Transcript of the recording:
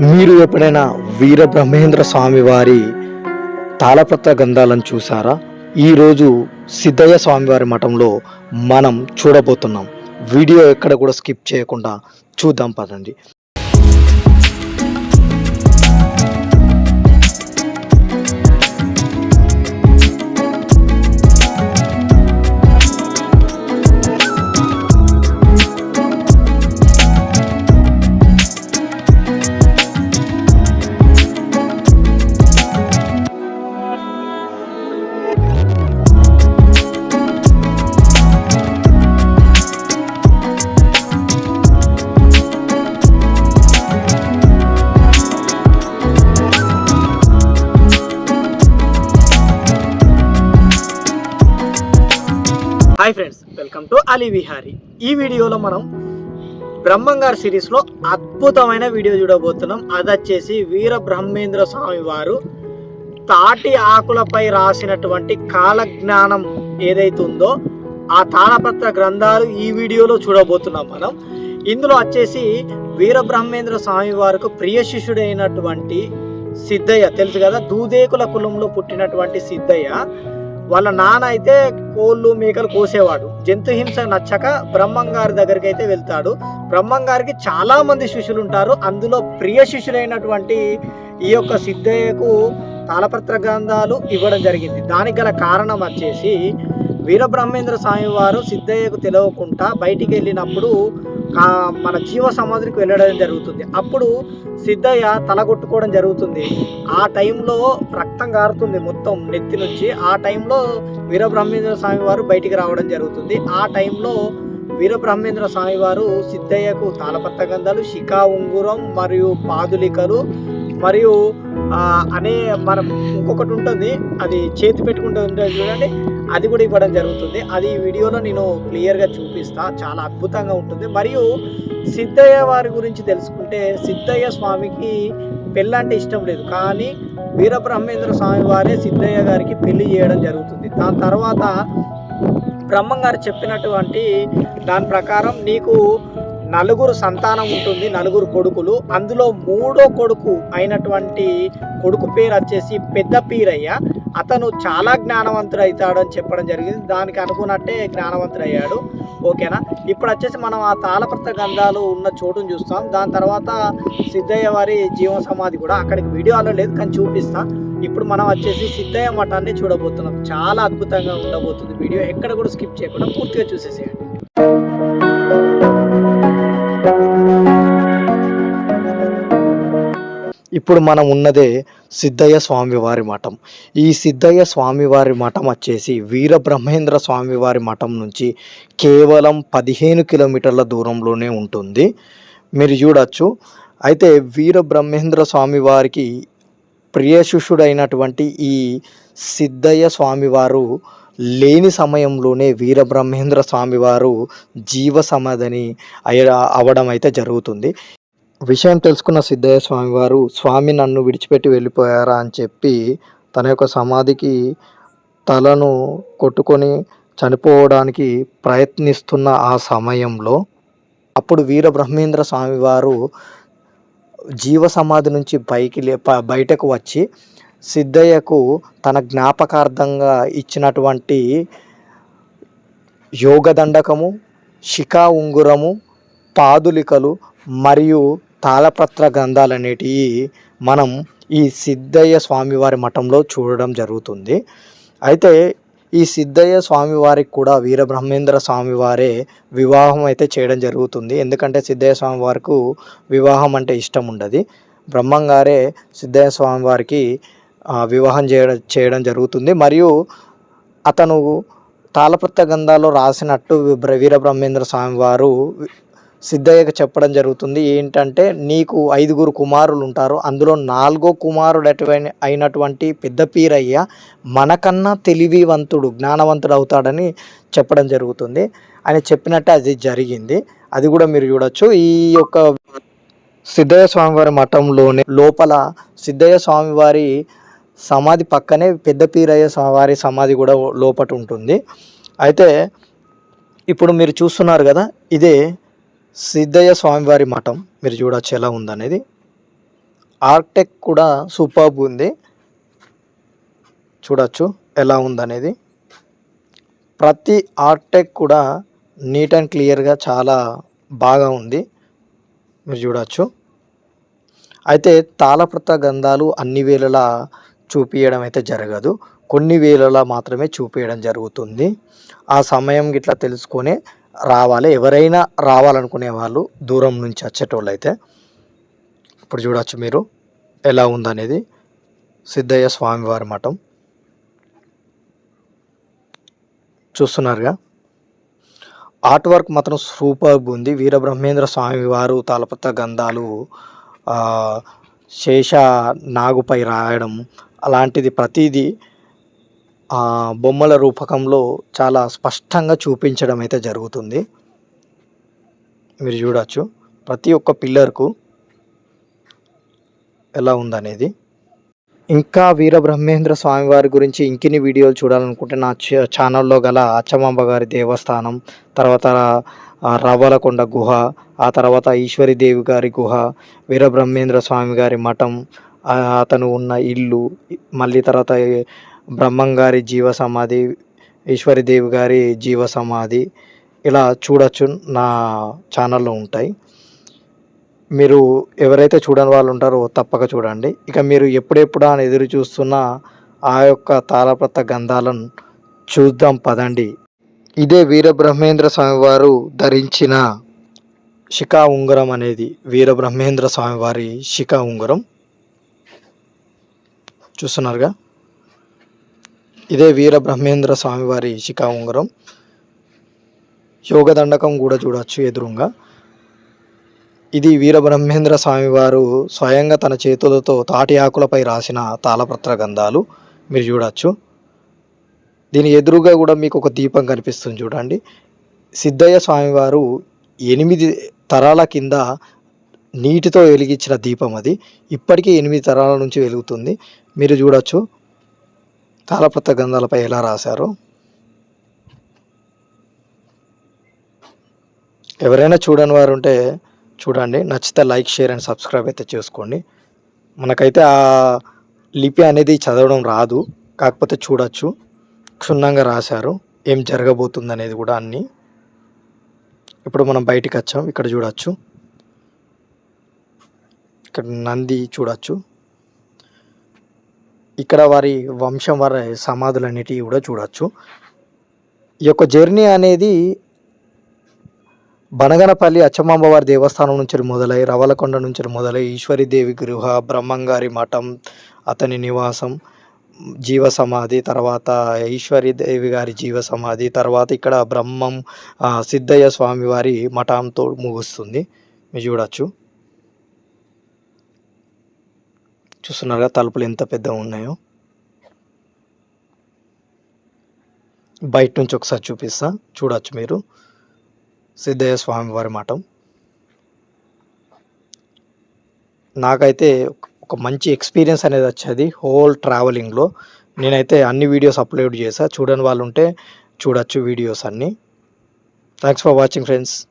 మీరు ఎప్పుడైనా వీర బ్రహ్మేంద్ర స్వామి వారి తాళపత్ర గ్రంథాలను చూసారా ఈరోజు సిద్ధయ్య స్వామివారి మఠంలో మనం చూడబోతున్నాం. వీడియో ఎక్కడ కూడా స్కిప్ చేయకుండా చూద్దాం పదండి. Hi friends welcome to Ali Vihari ఈ వీడియోలో మనం బ్రహ్మంగారు సిరీస్లో అద్భుతమైన వీడియో చూడబోతున్నాం. అది వచ్చేసి వీర బ్రహ్మేంద్ర స్వామి వారు తాటి ఆకులపై రాసినటువంటి కాలజ్ఞానం ఏదైతే ఉందో ఆ తాళపత్ర గ్రంథాలు ఈ వీడియోలో చూడబోతున్నాం మనం. ఇందులో వచ్చేసి వీర బ్రహ్మేంద్ర స్వామి వారికి ప్రియ శిష్యుడైనటువంటి సిద్ధయ్య తెలుసు కదా దూదేకుల కులంలో పుట్టినటువంటి సిద్ధయ్య. వాళ్ళ నాన్న అయితే కోళ్ళు మేకలు కోసేవాడు. జంతు హింస నచ్చక బ్రహ్మం గారి దగ్గరికి అయితే వెళ్తాడు. బ్రహ్మం గారికి చాలా మంది శిష్యులు ఉంటారు. అందులో ప్రియ శిష్యులైనటువంటి ఈ యొక్క సిద్ధయ్యకు తాళపత్ర గ్రంథాలు ఇవ్వడం జరిగింది. దానికి గల కారణం వచ్చేసి వీరబ్రహ్మేంద్ర స్వామి వారు సిద్ధయ్యకు తెలవకుండా బయటికి వెళ్ళినప్పుడు మన జీవ సమాధికి వెళ్ళడం జరుగుతుంది. అప్పుడు సిద్ధయ్య తలగొట్టుకోవడం జరుగుతుంది. ఆ టైంలో రక్తం కారుతుంది మొత్తం నెత్తి నుంచి. ఆ టైంలో వీరబ్రహ్మేంద్ర స్వామి వారు బయటికి రావడం జరుగుతుంది. ఆ టైంలో వీరబ్రహ్మేంద్ర స్వామి వారు సిద్ధయ్యకు తాళపత్ర గంధాలు శిఖా ఉంగురం మరియు పాదులికలు మరియు అనే మనం ఇంకొకటి ఉంటుంది. అది చేతి పెట్టుకుంటుంది చూడండి. అది కూడా ఇవ్వడం జరుగుతుంది. అది ఈ వీడియోలో నేను క్లియర్గా చూపిస్తా. చాలా అద్భుతంగా ఉంటుంది. మరియు సిద్ధయ్య వారి గురించి తెలుసుకుంటే సిద్ధయ్య స్వామికి పెళ్ళంటే ఇష్టం లేదు. కానీ వీరబ్రహ్మేంద్ర స్వామి వారే సిద్ధయ్య గారికి పెళ్ళి చేయడం జరుగుతుంది. దాని తర్వాత బ్రహ్మం గారు చెప్పినటువంటి దాని ప్రకారం నీకు నలుగురు సంతానం ఉంటుంది నలుగురు కొడుకులు. అందులో మూడో కొడుకు అయినటువంటి కొడుకు పేరు వచ్చేసి పెద్ద పీరయ్య. అతను చాలా జ్ఞానవంతుడు అవుతాడు అని చెప్పడం జరిగింది. దానికి అనుకున్నట్టే జ్ఞానవంతుడు అయ్యాడు ఓకేనా? ఇప్పుడు వచ్చేసి మనం ఆ తాళపత్ర గంధాలు ఉన్న చోటును చూస్తాం. దాని తర్వాత సిద్ధయ్య వారి జీవ సమాధి కూడా అక్కడికి వీడియోలో లేదు కానీ చూపిస్తాం. ఇప్పుడు మనం వచ్చేసి సిద్ధయ్య మఠాన్ని చూడబోతున్నాం. చాలా అద్భుతంగా ఉండబోతుంది వీడియో. ఎక్కడ కూడా స్కిప్ చేయకుండా పూర్తిగా చూసేసేయండి. ఇప్పుడు మనం ఉన్నదే సిద్ధయ్య స్వామివారి మఠం. ఈ సిద్ధయ్య స్వామివారి మఠం వచ్చేసి వీర బ్రహ్మేంద్ర స్వామివారి మఠం నుంచి కేవలం పదిహేను కిలోమీటర్ల దూరంలోనే ఉంటుంది. మీరు చూడొచ్చు. అయితే వీర బ్రహ్మేంద్ర స్వామి వారికి ప్రియ శిష్యుడైనటువంటి ఈ సిద్ధయ్య స్వామివారు లేని సమయంలోనే వీర బ్రహ్మేంద్ర స్వామివారు జీవ సమాధిని అయ్య అవడం అయితే జరుగుతుంది. విషయం తెలుసుకున్న సిద్ధయ్య స్వామి వారు స్వామి నన్ను విడిచిపెట్టి వెళ్ళిపోయారా అని చెప్పి తన యొక్క సమాధికి తలను కొట్టుకొని చనిపోవడానికి ప్రయత్నిస్తున్న ఆ సమయంలో అప్పుడు వీర బ్రహ్మేంద్ర స్వామి వారు జీవ సమాధి నుంచి పైకి లే బయటకు వచ్చి సిద్ధయ్యకు తన జ్ఞాపకార్థంగా ఇచ్చినటువంటి యోగదండకము శిఖా ఉంగురము పాదులికలు మరియు తాళపత్ర గ్రంథాలు అనేటివి మనం ఈ సిద్ధయ్య స్వామివారి మఠంలో చూడడం జరుగుతుంది. అయితే ఈ సిద్ధయ్య స్వామివారికి కూడా వీరబ్రహ్మేంద్ర స్వామివారే వివాహం అయితే చేయడం జరుగుతుంది. ఎందుకంటే సిద్ధయ్య స్వామివారికి వివాహం అంటే ఇష్టం ఉండదు. బ్రహ్మంగారే సిద్ధయ్య స్వామివారికి వివాహం చేయడం చేయడం జరుగుతుంది. మరియు అతను తాళపత్ర గంధాలో రాసినట్టు బ్ర- వీరబ్రహ్మేంద్ర స్వామివారు సిద్ధయ్యకు చెప్పడం జరుగుతుంది. ఏంటంటే నీకు ఐదుగురు కుమారులు ఉంటారు అందులో నాలుగో కుమారుడు అటువంటి అయినటువంటి పెద్ద పీరయ్య మనకన్నా తెలివివంతుడు జ్ఞానవంతుడు అవుతాడని చెప్పడం జరుగుతుంది. అని చెప్పినట్టే అది జరిగింది. అది కూడా మీరు చూడొచ్చు. ఈ యొక్క సిద్ధయ్య స్వామివారి మఠంలోనే లోపల సిద్ధయ్య స్వామివారి సమాధి పక్కనే పెద్ద పీరయ్య స్వామివారి సమాధి కూడా లోపట ఉంటుంది. అయితే ఇప్పుడు మీరు చూస్తున్నారు కదా ఇదే సిద్ధయ్య స్వామివారి మఠం మీరు చూడొచ్చు ఎలా ఉందనేది. ఆర్టెక్ కూడా సూపర్బ్ ఉంది. చూడొచ్చు ఎలా ఉందనేది. ప్రతి ఆర్టెక్ కూడా నీట్ అండ్ క్లియర్గా చాలా బాగా ఉంది. మీరు చూడవచ్చు అయితే తాళప్రత గంధాలు అన్ని వేళలా చూపించడం అయితే జరగదు. కొన్ని వేళలా మాత్రమే చూపించడం జరుగుతుంది. ఆ సమయం గిట్లా తెలుసుకొని రావాలి. ఎవరైనా రావాలనుకునే వాళ్ళు దూరం నుంచి వచ్చేటోళ్ళు అయితే ఇప్పుడు చూడొచ్చు మీరు ఎలా ఉందనేది సిద్ధయ్య స్వామివారి మఠం. చూస్తున్నారుగా? ఆర్ట్ వర్క్ మాత్రం సూపర్బ్ ఉంది. వీరబ్రహ్మేంద్ర స్వామి వారు తాళపత్ర గంధాలు శేష నాగుపై రాయడం అలాంటిది ప్రతిదీ బొమ్మల రూపకంలో చాలా స్పష్టంగా చూపించడం అయితే జరుగుతుంది. మీరు చూడవచ్చు ప్రతి ఒక్క పిల్లర్కు ఎలా ఉందనేది. ఇంకా వీరబ్రహ్మేంద్ర స్వామి వారి గురించి ఇంకిన్ని వీడియోలు చూడాలనుకుంటే నా ఛానల్లో గల అచ్చమాంబ గారి దేవస్థానం తర్వాత రవ్వలకొండ గుహ ఆ తర్వాత ఈశ్వరీదేవి గారి గుహ వీరబ్రహ్మేంద్ర స్వామి గారి మఠం అతను ఉన్న ఇల్లు మళ్ళీ తర్వాత బ్రహ్మంగారి జీవ సమాధి ఈశ్వరీదేవి గారి జీవ సమాధి ఇలా చూడొచ్చు నా ఛానల్లో ఉంటాయి. మీరు ఎవరైతే చూడని వాళ్ళు ఉంటారో తప్పక చూడండి. ఇక మీరు ఎప్పుడెప్పుడు అని ఎదురు చూస్తున్న ఆ యొక్క తాళపత్ర గంధాలను చూద్దాం పదండి. ఇదే వీరబ్రహ్మేంద్ర స్వామివారు ధరించిన శిఖా ఉంగరం అనేది. వీరబ్రహ్మేంద్ర స్వామివారి శిఖా ఉంగరం. చూస్తున్నారుగా? ఇదే వీరబ్రహ్మేంద్ర బ్రహ్మేంద్ర స్వామివారి శిఖా ఉంగరం యోగదండకం కూడా చూడవచ్చు ఎదురుగా. ఇది వీరబ్రహ్మేంద్ర స్వామివారు స్వయంగా తన చేతులతో తాటి ఆకులపై రాసిన తాళపత్ర గంధాలు మీరు చూడవచ్చు దీని ఎదురుగా కూడా మీకు ఒక దీపం కనిపిస్తుంది చూడండి. సిద్ధయ్య స్వామివారు ఎనిమిది తరాల కింద నీటితో వెలిగించిన దీపం అది. ఇప్పటికీ ఎనిమిది తరాల నుంచి వెలుగుతుంది. మీరు చూడవచ్చు తాళపత్ర గ్రంథాలపై ఎలా రాశారు? ఎవరైనా చూడని వారు ఉంటే చూడండి. నచ్చితే లైక్ షేర్ అండ్ సబ్స్క్రైబ్ అయితే చేసుకోండి. మనకైతే ఆ లిపి అనేది చదవడం రాదు. కాకపోతే చూడొచ్చు. క్షుణ్ణంగా రాశారు. ఏం జరగబోతుంది అనేది కూడా అన్నీ. ఇప్పుడు మనం బయటికి వచ్చాం. ఇక్కడ చూడొచ్చు. ఇక్కడ నంది చూడొచ్చు. ఇక్కడ వారి వంశం వారి సమాధులు అనేటివి కూడా చూడవచ్చు ఈ యొక్క జర్నీ అనేది బనగనపల్లి అచ్చమాంబవారి దేవస్థానం నుంచి మొదలై రవలకొండ నుంచి మొదలై ఈశ్వరీదేవి గృహ బ్రహ్మంగారి మఠం అతని నివాసం జీవ సమాధి తర్వాత ఈశ్వరీదేవి గారి జీవ సమాధి తర్వాత ఇక్కడ బ్రహ్మం సిద్ధయ్య స్వామి వారి మఠంతో ముగుస్తుంది. మీరు చూడొచ్చు. చూస్తున్నారుగా తలుపులు ఎంత పెద్దగా ఉన్నాయో. బయట నుంచి ఒకసారి చూపిస్తా చూడొచ్చు మీరు. సిద్ధయ్య స్వామి వారి మఠం. నాకైతే ఒక మంచి ఎక్స్పీరియన్స్ అనేది వచ్చేది హోల్ ట్రావెలింగ్లో. నేనైతే అన్ని వీడియోస్ అప్లోడ్ చేసా. చూడని వాళ్ళు ఉంటే చూడొచ్చు వీడియోస్ అన్నీ. Thanks for watching friends.